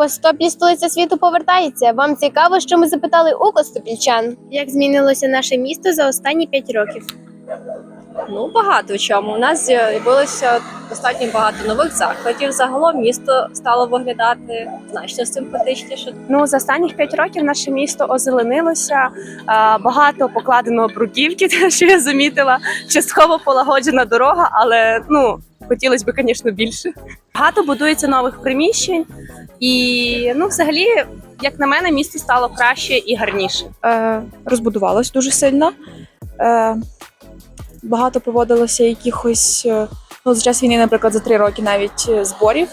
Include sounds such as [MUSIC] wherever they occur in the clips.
Костопіль столиця світу повертається. Вам цікаво, що ми запитали у костопільчан? Як змінилося наше місто за останні п'ять років? Ну, багато в чому. У нас з'явилося достатньо багато нових закладів. Загалом місто стало виглядати значно симпатичніше. Ну за останніх п'ять років наше місто озеленилося. Багато покладено бруківки, [LAUGHS] те, що я замітила. Частково полагоджена дорога, але ну хотілося б, звісно, більше. Багато будується нових приміщень, і ну, взагалі, як на мене, місто стало краще і гарніше. е, розбудувалось дуже сильно. Е, багато проводилося якихось, е, ну, за час війни, наприклад, за три роки навіть е, зборів,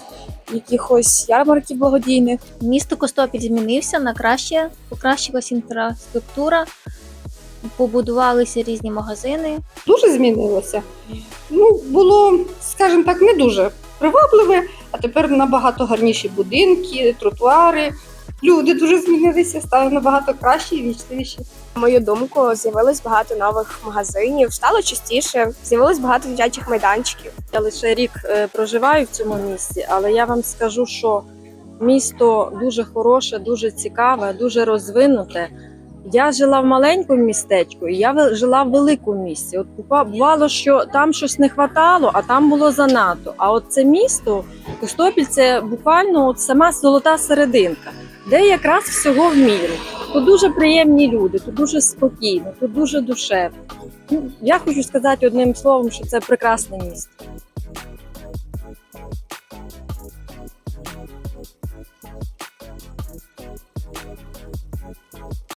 якихось ярмарків благодійних. Місто Костопіль змінився на краще, покращилась інфраструктура, побудувалися різні магазини. дуже змінилося. Ну, було, скажімо так, не дуже привабливе, а тепер набагато гарніші будинки, тротуари. Люди дуже змінилися, стали набагато кращі і вічливіші. На мою думку, з'явилось багато нових магазинів, стало частіше, з'явилось багато дитячих майданчиків. Я лише рік е, проживаю в цьому місті, але я вам скажу, що місто дуже хороше, дуже цікаве, дуже розвинуте. Я жила в маленькому містечку, і я жила в великому місті. От бува- бувало, що там щось не хватало, а там було занадто. А от це місто, Костопіль, це буквально от сама золота серединка, де якраз всього в міру. Тут дуже приємні люди, тут дуже спокійно, тут дуже душевно. Ну, Я хочу сказати одним словом, що це прекрасне місто.